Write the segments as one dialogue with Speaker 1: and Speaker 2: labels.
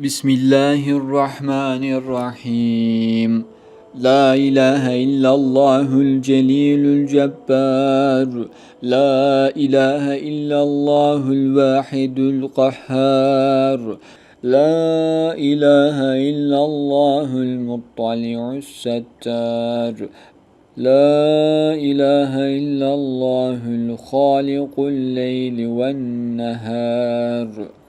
Speaker 1: بسم الله الرحمن الرحيم لا إله إلا الله الجليل الجبار لا إله إلا الله الواحد القهار لا إله إلا الله المطلع الستار لا إله إلا الله الخالق الليل والنهار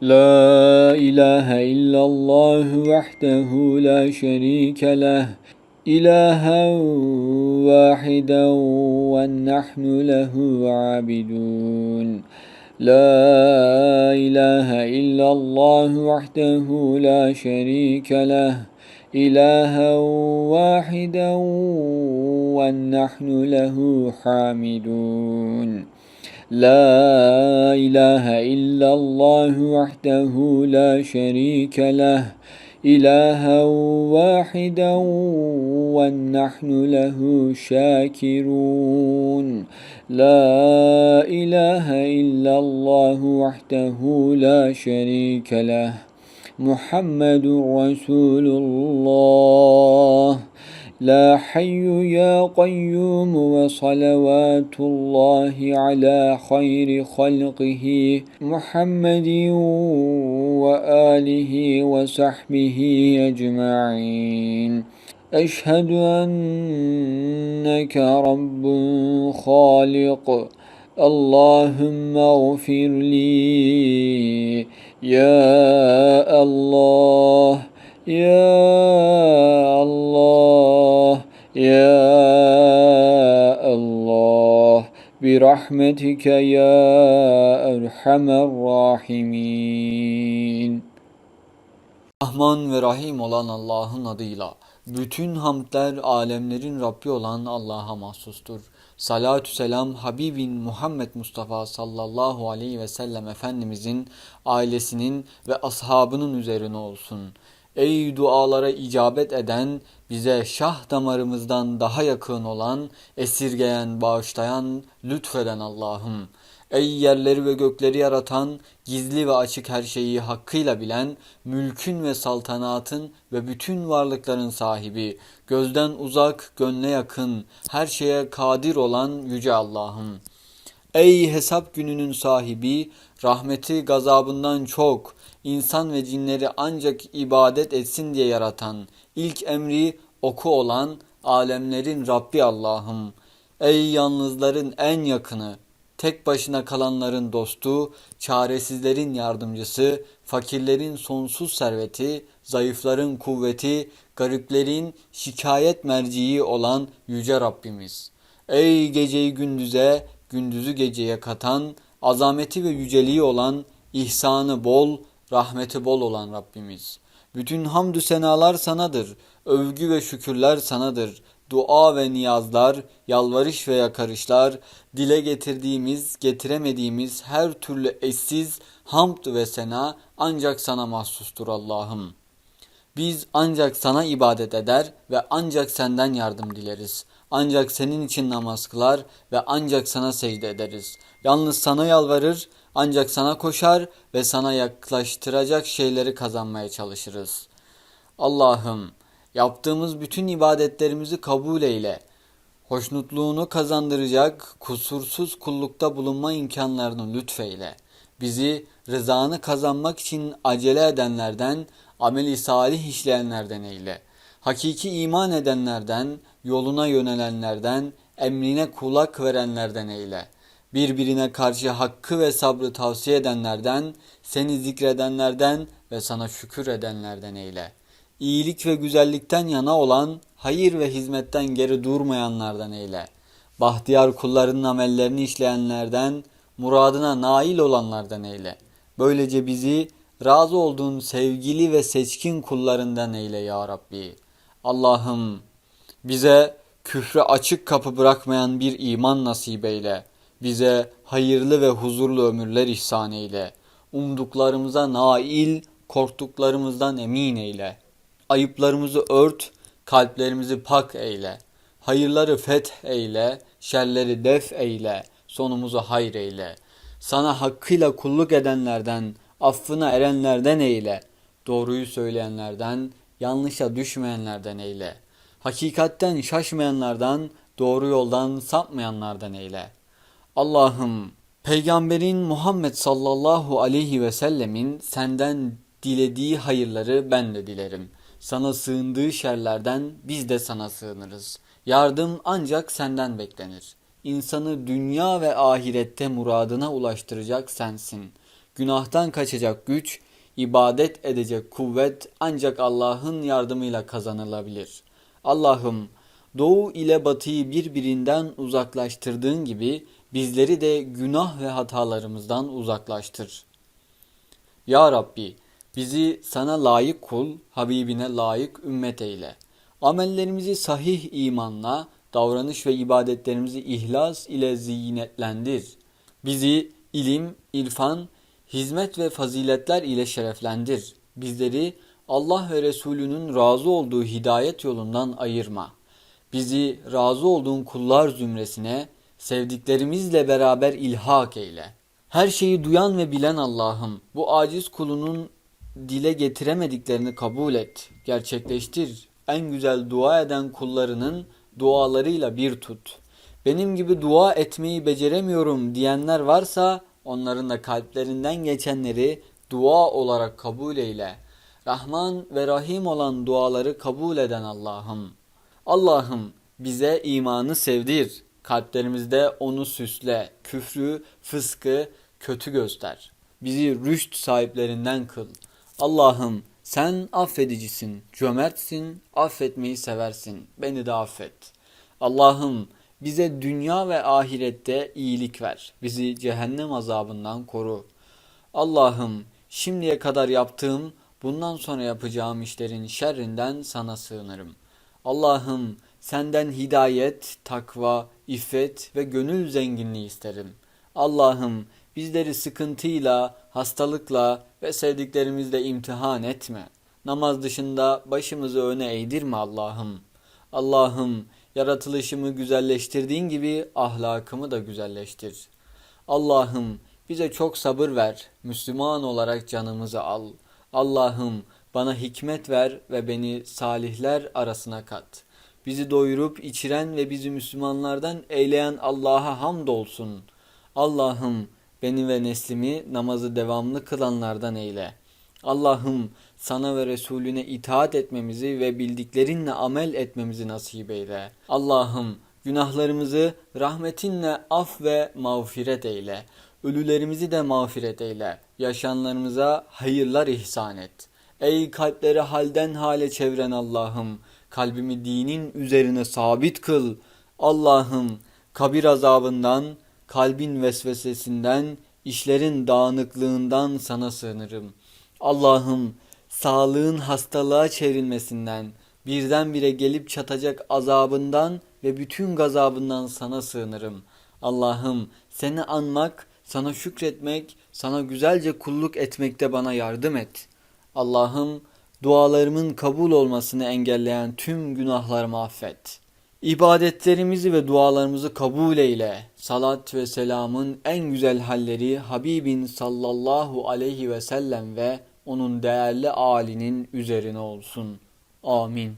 Speaker 1: لا إله إلا الله وحده لا شريك له إلها واحدا ونحن له عابدون. لا إله إلا الله وحده لا شريك له إلها واحدا ونحن له حامدون. لا إله إلا الله وحده لا شريك له إلها واحدا ونحن له شاكرون. لا إله إلا الله وحده لا شريك له محمد رسول الله. لا حي يا قيوم وصلوات الله على خير خلقه محمد وآله وصحبه أجمعين. أشهد أنك رب خالق. اللهم اغفر لي. يا الله. يا برحمتك يا أرحم الراحمين Rahman ve Rahim olan Allah'ın adıyla bütün hamdler alemlerin Rabbi olan Allah'a mahsustur. Salatü selam Habibin Muhammed Mustafa sallallahu aleyhi ve sellem Efendimizin ailesinin ve ashabının üzerine olsun. Ey dualara icabet eden, bize şah damarımızdan daha yakın olan, esirgeyen, bağışlayan, lütfeden Allah'ım. Ey yerleri ve gökleri yaratan, gizli ve açık her şeyi hakkıyla bilen, mülkün ve saltanatın ve bütün varlıkların sahibi, gözden uzak, gönle yakın, her şeye kadir olan Yüce Allah'ım. Ey hesap gününün sahibi, rahmeti gazabından çok, insan ve cinleri ancak ibadet etsin diye yaratan, ilk emri oku olan, alemlerin Rabbi Allah'ım. Ey yalnızların en yakını, tek başına kalanların dostu, çaresizlerin yardımcısı, fakirlerin sonsuz serveti, zayıfların kuvveti, gariplerin şikayet merciği olan Yüce Rabbimiz. Ey geceyi gündüze, gündüzü geceye katan, azameti ve yüceliği olan, ihsanı bol, rahmeti bol olan Rabbimiz. Bütün hamdü senalar sanadır, övgü ve şükürler sanadır. Dua ve niyazlar, yalvarış ve yakarışlar, dile getirdiğimiz, getiremediğimiz her türlü eşsiz hamd ve sena ancak sana mahsustur Allah'ım. Biz ancak sana ibadet eder ve ancak senden yardım dileriz. Ancak senin için namaz kılar ve ancak sana secde ederiz. Yalnız sana yalvarır, ancak sana koşar ve sana yaklaştıracak şeyleri kazanmaya çalışırız. Allah'ım yaptığımız bütün ibadetlerimizi kabul eyle. Hoşnutluğunu kazandıracak kusursuz kullukta bulunma imkanlarını lütfeyle. Bizi rızanı kazanmak için acele edenlerden, ameli salih işleyenlerden eyle. Hakiki iman edenlerden, yoluna yönelenlerden, emrine kulak verenlerden eyle. Birbirine karşı hakkı ve sabrı tavsiye edenlerden, seni zikredenlerden ve sana şükür edenlerden eyle. İyilik ve güzellikten yana olan, hayır ve hizmetten geri durmayanlardan eyle. Bahtiyar kullarının amellerini işleyenlerden, muradına nail olanlardan eyle. Böylece bizi razı olduğun sevgili ve seçkin kullarından eyle ya Rabbi. Allah'ım bize küfre açık kapı bırakmayan bir iman nasip eyle. Bize hayırlı ve huzurlu ömürler ihsan eyle. Umduklarımıza nail, korktuklarımızdan emin eyle. Ayıplarımızı ört, kalplerimizi pak eyle. Hayırları feth eyle, şerleri def eyle, sonumuzu hayır eyle. Sana hakkıyla kulluk edenlerden, affına erenlerden eyle. Doğruyu söyleyenlerden, yanlışa düşmeyenlerden eyle. Hakikatten şaşmayanlardan, doğru yoldan sapmayanlardan eyle. Allah'ım Peygamberin Muhammed sallallahu aleyhi ve sellemin senden dilediği hayırları ben de dilerim. Sana sığındığı şerlerden biz de sana sığınırız. Yardım ancak senden beklenir. İnsanı dünya ve ahirette muradına ulaştıracak sensin. Günahtan kaçacak güç, ibadet edecek kuvvet ancak Allah'ın yardımıyla kazanılabilir. Allah'ım doğu ile batıyı birbirinden uzaklaştırdığın gibi bizleri de günah ve hatalarımızdan uzaklaştır. Ya Rabbi bizi sana layık kul, Habibine layık ümmet eyle. Amellerimizi sahih imanla, davranış ve ibadetlerimizi ihlas ile zinetlendir. Bizi ilim, irfan, hizmet ve faziletler ile şereflendir. Bizleri Allah ve Resulünün razı olduğu hidayet yolundan ayırma. Bizi razı olduğun kullar zümresine sevdiklerimizle beraber ilhak eyle. Her şeyi duyan ve bilen Allah'ım bu aciz kulunun dile getiremediklerini kabul et, gerçekleştir. En güzel dua eden kullarının dualarıyla bir tut. Benim gibi dua etmeyi beceremiyorum diyenler varsa onların da kalplerinden geçenleri dua olarak kabul eyle. Rahman ve Rahim olan duaları kabul eden Allah'ım. Allah'ım bize imanı sevdir. Kalplerimizde onu süsle. Küfrü, fıskı kötü göster. Bizi rüşt sahiplerinden kıl. Allah'ım sen affedicisin, cömertsin, affetmeyi seversin. Beni de affet. Allah'ım bize dünya ve ahirette iyilik ver. Bizi cehennem azabından koru. Allah'ım şimdiye kadar yaptığım, bundan sonra yapacağım işlerin şerrinden sana sığınırım. Allah'ım senden hidayet, takva, iffet ve gönül zenginliği isterim. Allah'ım bizleri sıkıntıyla, hastalıkla ve sevdiklerimizle imtihan etme. Namaz dışında başımızı öne eğdirme Allah'ım. Allah'ım yaratılışımı güzelleştirdiğin gibi ahlakımı da güzelleştir. Allah'ım bize çok sabır ver. Müslüman olarak canımızı al. Allah'ım bana hikmet ver ve beni salihler arasına kat. Bizi doyurup içiren ve bizi Müslümanlardan eyleyen Allah'a hamdolsun. Allah'ım beni ve neslimi namazı devamlı kılanlardan eyle. Allah'ım sana ve Resulüne itaat etmemizi ve bildiklerinle amel etmemizi nasip eyle. Allah'ım günahlarımızı rahmetinle af ve mağfiret eyle. Ölülerimizi de mağfiret eyle. Yaşanlarımıza hayırlar ihsan et. Ey kalpleri halden hale çeviren Allah'ım, kalbimi dinin üzerine sabit kıl. Allah'ım kabir azabından, kalbin vesvesesinden, işlerin dağınıklığından sana sığınırım. Allah'ım sağlığın hastalığa çevrilmesinden, birdenbire gelip çatacak azabından ve bütün gazabından sana sığınırım. Allah'ım seni anmak, sana şükretmek, sana güzelce kulluk etmekte bana yardım et. Allah'ım dualarımın kabul olmasını engelleyen tüm günahlarımı affet. İbadetlerimizi ve dualarımızı kabul eyle. Salat ve selamın en güzel halleri Habibin sallallahu aleyhi ve sellem ve onun değerli alinin üzerine olsun. Amin.